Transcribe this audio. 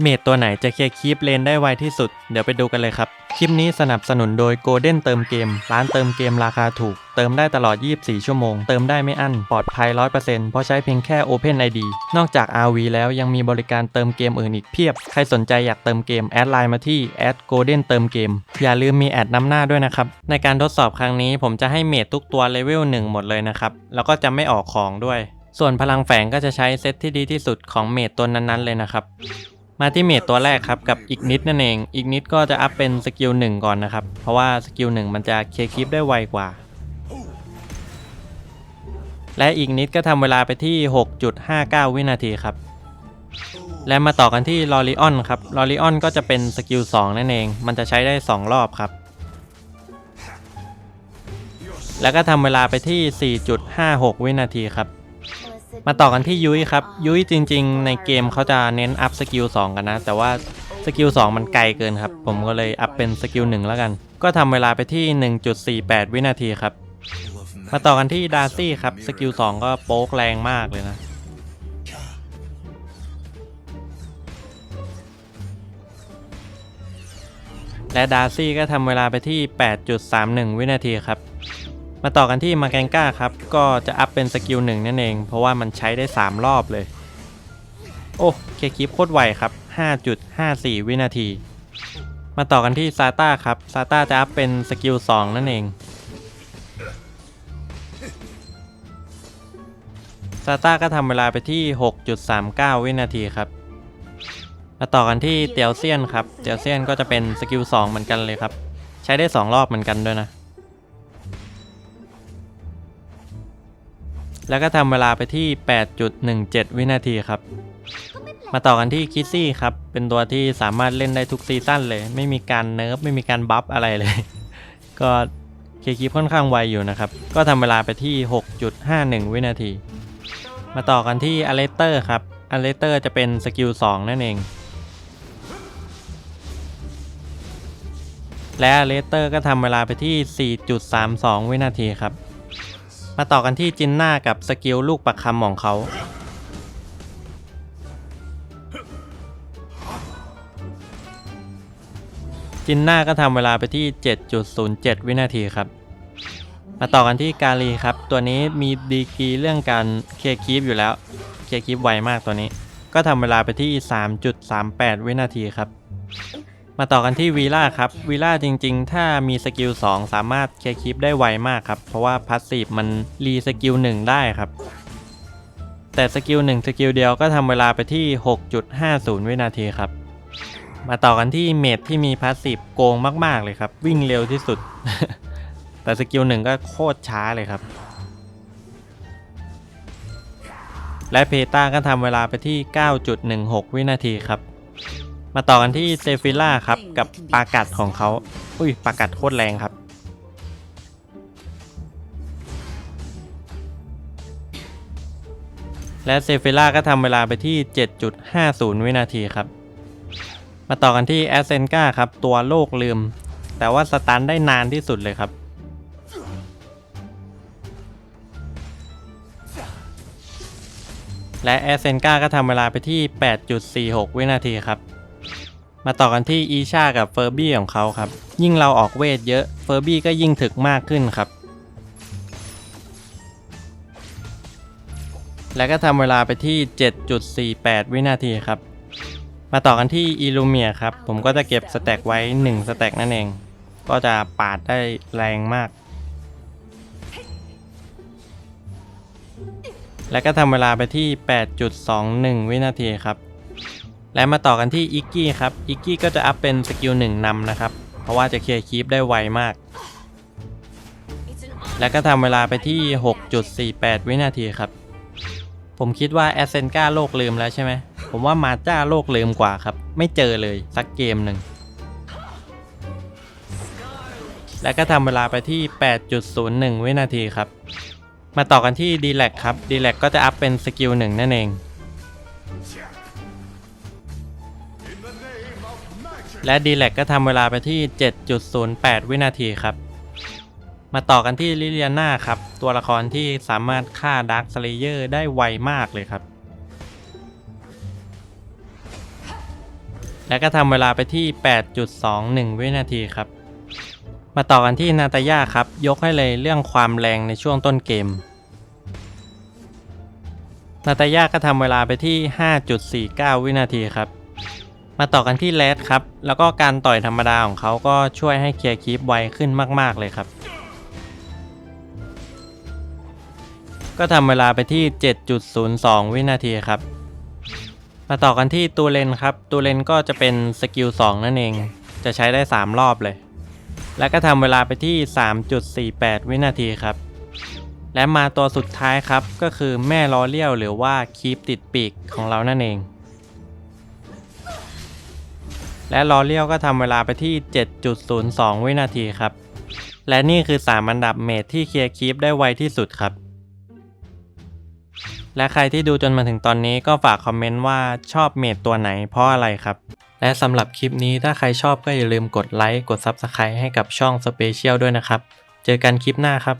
เมดตัวไหนจะเคลียร์คีปเลนได้ไวที่สุด เดี๋ยวไปดูกันเลยครับ คลิปนี้สนับสนุนโดย Golden เติมเกม ร้านเติมเกมราคาถูก เติมได้ตลอด 24 ชั่วโมง เติมได้ไม่อั้น ปลอดภัย 100%เพราะใช้เพียงแค่ Open ID นอกจาก RV แล้วยังมีบริการเติมเกมอื่นอีกเพียบ ใครสนใจอยากเติมเกม แอดไลน์มาที่ @golden เติมเกม อย่าลืมมีแอดนำหน้าด้วยนะครับ ในการทดสอบครั้งนี้ผมจะให้เมดทุกตัวเลเวล1หมดเลยนะครับ แล้วก็จะไม่ออกของด้วย ส่วนพลังแฝงก็จะใช้เซตที่ดีที่สุดของเมดตัวนั้นๆเลยนะครับ มาที่เมดตัวแรกครับกับอีกนิดนั่นเองอีกนิดก็จะอัพเป็นสกิลหนึ่งก่อนนะครับ เพราะว่าสกิลหนึ่งมันจะเคลียร์คลิปได้ไวกว่า และอีกนิดก็ทำเวลาไปที่ 6.59 วินาทีครับ และมาต่อกันที่ลอริออนครับลอริออนก็จะเป็นสกิล2นั่นเอง มันจะใช้ได้ 2 รอบครับ แล้วก็ทำเวลาไปที่ 4.56 วินาทีครับ มาต่อกันที่ยุ้ยครับ ยุ้ยจริง ๆ ในเกมเขาจะเน้นอัพสกิล2กันนะ แต่ว่าสกิล2มันไกลเกินครับ ผมก็เลยอัพเป็นสกิล1แล้วกัน ก็ทำเวลาไปที่ 1.48 วินาทีครับ มาต่อกันที่ดาร์ซี่ครับ สกิล2ก็โป๊กแรงมากเลยนะและดาร์ซี่ก็ทำเวลาไปที่ 8.31 วินาทีครับ มาต่อกันที่มาแกงก้าครับ ก็จะอัพเป็นสกิลหนึ่งนั่นเอง เพราะว่ามันใช้ได้ 3 รอบเลย โอ้เคคลิปโคตรไวครับ 5.54 วินาที มาต่อกันที่ซาต้าครับซาต้าจะอัพเป็นสกิล2นั่นเองซาต้าก็ทำเวลาไปที่ 6.39 วินาทีครับ มาต่อกันที่เตียวเซียนครับ เตียวเซียนก็จะเป็นสกิล2เหมือนกันเลยครับ ใช้ได้ 2 รอบเหมือนกันด้วยนะ แล้วก็ทำเวลาไปที่ 8.17 วินาทีครับ มาต่อกันที่คิสซี่ครับ เป็นตัวที่สามารถเล่นได้ทุกซีซั่นเลย ไม่มีการเนิร์ฟไม่มีการบัฟอะไรเลย ก็เคคีค่อนข้างไวอยู่นะครับ ก็ทำเวลาไปที่ 6.51 วินาที มาต่อกันที่อเลเตอร์ครับอเลเตอร์จะเป็นสกิล 2 นั่นเอง และอเลเตอร์ก็ทำเวลาไปที่ 4.32 วินาทีครับ มาต่อกันที่จินน่ากับสกิลลูกประคำของเขา จินน่าก็ทำเวลาไปที่ 7.07 วินาทีครับ มาต่อกันที่กาลีครับ ตัวนี้มีดีกีเรื่องการเคลียร์คีปอยู่แล้ว เคลียร์คีปไวมากตัวนี้ ก็ทำเวลาไปที่ 3.38 วินาทีครับ มาต่อกันที่วีล่าครับวีล่าจริงๆ ถ้ามีสกิล 2 สามารถเคลียร์คลิปได้ไวมากครับ เพราะว่าพาสซีฟมันรีสกิล 1 ได้ครับ แต่สกิล 1 สกิลเดียวก็ทำเวลาไปที่ 6.50 วินาทีครับ มาต่อกันที่เมดที่มีพาสซีฟโกงมากๆเลยครับ วิ่งเร็วที่สุด แต่สกิล 1 ก็โคตรช้าเลยครับ และเพตาก็ทำเวลาไปที่ 9.16 วินาทีครับ มาต่อกันที่เซฟิล่าครับ กับปากัดของเขา อุ้ยปากัดโคตรแรงครับ และเซฟิล่าก็ทำเวลาไปที่ 7.50 วินาทีครับ มาต่อกันที่แอสเซนกาครับ ตัวโลกลืม แต่ว่าสตันได้นานที่สุดเลยครับและแอสเซนกาก็ทำเวลาไปที่ 8.46 วินาทีครับ มาต่อกันที่อีชากับเฟอร์บี้ของเขาครับ ยิ่งเราออกเวทเยอะเฟอร์บี้ก็ยิ่งถึกมากขึ้นครับ แล้วก็ทำเวลาไปที่ 7.48 วินาทีครับ มาต่อกันที่อิลูเมียครับ ผมก็จะเก็บสแต็กไว้ 1 สแต็กนั่นเอง ก็จะปาดได้แรงมาก แล้วก็ทำเวลาไปที่ 8.21 วินาทีครับ และมาต่อกันที่อิกกี้ครับอิกกี้ก็จะอัพเป็นสกิลหนึ่งนำนะครับ เพราะว่าจะเคลียร์คีปได้ไวมาก แล้วก็ทำเวลาไปที่ 6.48 วินาทีครับ ผมคิดว่าแอสเซนกาโลกลืมแล้วใช่ไหม ผมว่ามาจ้าโลกลืมกว่าครับ ไม่เจอเลยสักเกมหนึ่ง แล้วก็ทำเวลาไปที่ 8.01 วินาทีครับ มาต่อกันที่ d l แลกครับ d l แลกก็จะอัพเป็นสกิลหนึ่งนั่นเอง และ d l แลกก็ทำเวลาไปที่ 7.08 วินาทีครับ มาต่อกันที่ลิเลียนาครับ ตัวละครที่สามารถฆ่าดาร์คสเลเยอร์ได้ไวมากเลยครับ และก็ทำเวลาไปที่ 8.21 วินาทีครับ มาต่อกันที่นาตาย่าครับ ยกให้เลยเรื่องความแรงในช่วงต้นเกม นาตาย่าก็ทำเวลาไปที่ 5.49 วินาทีครับ มาต่อกันที่แรดครับ แล้วก็การต่อยธรรมดาของเขาก็ช่วยให้เคลียร์คีปไวขึ้นมากๆเลยครับ ก็ทำเวลาไปที่ 7.02 วินาทีครับ มาต่อกันที่ตูเลนครับตูเลนก็จะเป็นสกิล 2 นั่นเอง จะใช้ได้ 3 รอบเลย แล้วก็ทำเวลาไปที่ 3.48 วินาทีครับ และมาตัวสุดท้ายครับ ก็คือแม่ล้อเลี้ยวหรือว่าคีปติดปีกของเรานั่นเอง และลอเลียวก็ทำเวลาไปที่ 7.02 วินาทีครับ และนี่คือ 3 อันดับเมทที่เคลียร์คีปได้ไวที่สุดครับ และใครที่ดูจนมาถึงตอนนี้ก็ฝากคอมเมนต์ว่าชอบเมทตัวไหนเพราะอะไรครับ และสำหรับคลิปนี้ถ้าใครชอบก็อย่าลืมกดไลค์กด Subscribe ให้กับช่อง Special ด้วยนะครับ เจอกันคลิปหน้าครับ